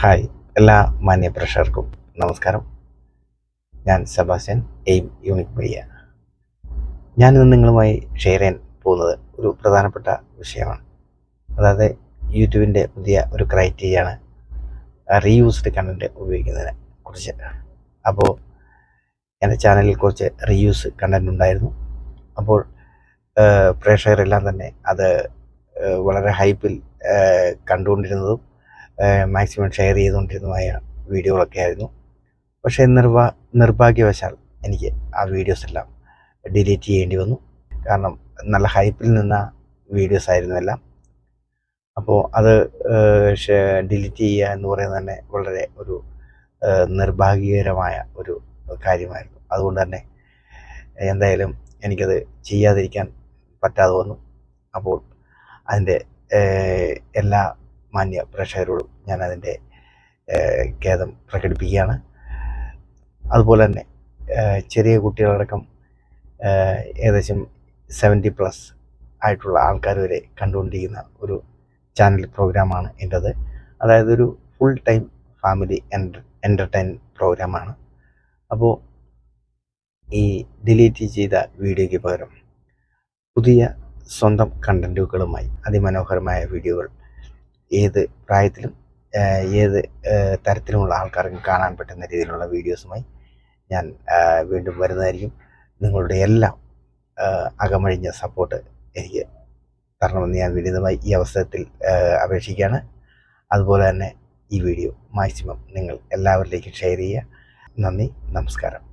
Hi എല്ലാ മാന്യ നമസ്കാരം. ഞാൻ സെബാസ്റ്റ്യൻ എയിം യൂണിറ്റ് മീഡിയ. ഞാനിന്ന് നിങ്ങളുമായി ഷെയർ ചെയ്യാൻ പോകുന്നത് ഒരു പ്രധാനപ്പെട്ട വിഷയമാണ്. അതായത് യൂട്യൂബിന്റെ പുതിയ ഒരു ക്രൈറ്റീരിയയാണ് റീയൂസ്ഡ് കണ്ടന്റ് ഉപയോഗിക്കുന്നതിനെ കുറിച്ച്. അപ്പോൾ എന്റെ ചാനലിൽ കുറച്ച് റീയൂസ് കണ്ടന്റ് ഉണ്ടായിരുന്നു. അപ്പോൾ പ്രേക്ഷകരെല്ലാം തന്നെ അത് വളരെ ഹൈപ്പിൽ കണ്ടുകൊണ്ടിരുന്നതും മാക്സിമം ഷെയർ ചെയ്തുകൊണ്ടിരുന്നതായ വീഡിയോകളൊക്കെ ആയിരുന്നു. പക്ഷേ നിർഭാ നിർഭാഗ്യവശാൽ എനിക്ക് ആ വീഡിയോസ് എല്ലാം ഡിലീറ്റ് ചെയ്യേണ്ടി വന്നു. കാരണം നല്ല ഹൈപ്പിൽ നിന്ന വീഡിയോസ് ആയിരുന്നു എല്ലാം. അപ്പോൾ അത് ഡിലീറ്റ് ചെയ്യുക എന്ന് പറയുന്നത് തന്നെ വളരെ ഒരു നിർഭാഗ്യകരമായ ഒരു കാര്യമായിരുന്നു. അതുകൊണ്ട് തന്നെ എന്തായാലും എനിക്കത് ചെയ്യാതിരിക്കാൻ പറ്റാതെ വന്നു. അപ്പോൾ അതിന്റെ എല്ലാ മാന്യ പ്രേക്ഷകരോടും ഞാൻ അതിന്റെ ഖേദം പ്രകടിപ്പിക്കുകയാണ്. അതുപോലെ തന്നെ ചെറിയ കുട്ടികളടക്കം ഏകദേശം സെവന്റി പ്ലസ് ആയിട്ടുള്ള ആൾക്കാർ വരെ കണ്ടുകൊണ്ടിരിക്കുന്ന ഒരു ചാനൽ പ്രോഗ്രാമാണ് എന്റെത്. അതായത് ഒരു full time family enter entertain പ്രോഗ്രാമാണ്. അപ്പോൾ ഈ ഡിലീറ്റ് ചെയ്ത വീഡിയോയ്ക്ക് പകരം പുതിയ സ്വന്തം കണ്ടന്റുകളുമായി അതിമനോഹരമായ വീഡിയോകൾ ഏത് പ്രായത്തിലും ഏത് തരത്തിലുമുള്ള ആൾക്കാർക്കും കാണാൻ പറ്റുന്ന രീതിയിലുള്ള വീഡിയോസുമായി ഞാൻ വീണ്ടും വരുന്നതായിരിക്കും. നിങ്ങളുടെ എല്ലാം അകമഴിഞ്ഞ സപ്പോർട്ട് എനിക്ക് തരണമെന്ന് ഞാൻ വിനീതമായി ഈ അവസരത്തിൽ അപേക്ഷിക്കുകയാണ്. അതുപോലെ തന്നെ ഈ വീഡിയോ മാക്സിമം നിങ്ങൾ എല്ലാവരിലേക്കും ഷെയർ ചെയ്യുക. നന്ദി നമസ്കാരം.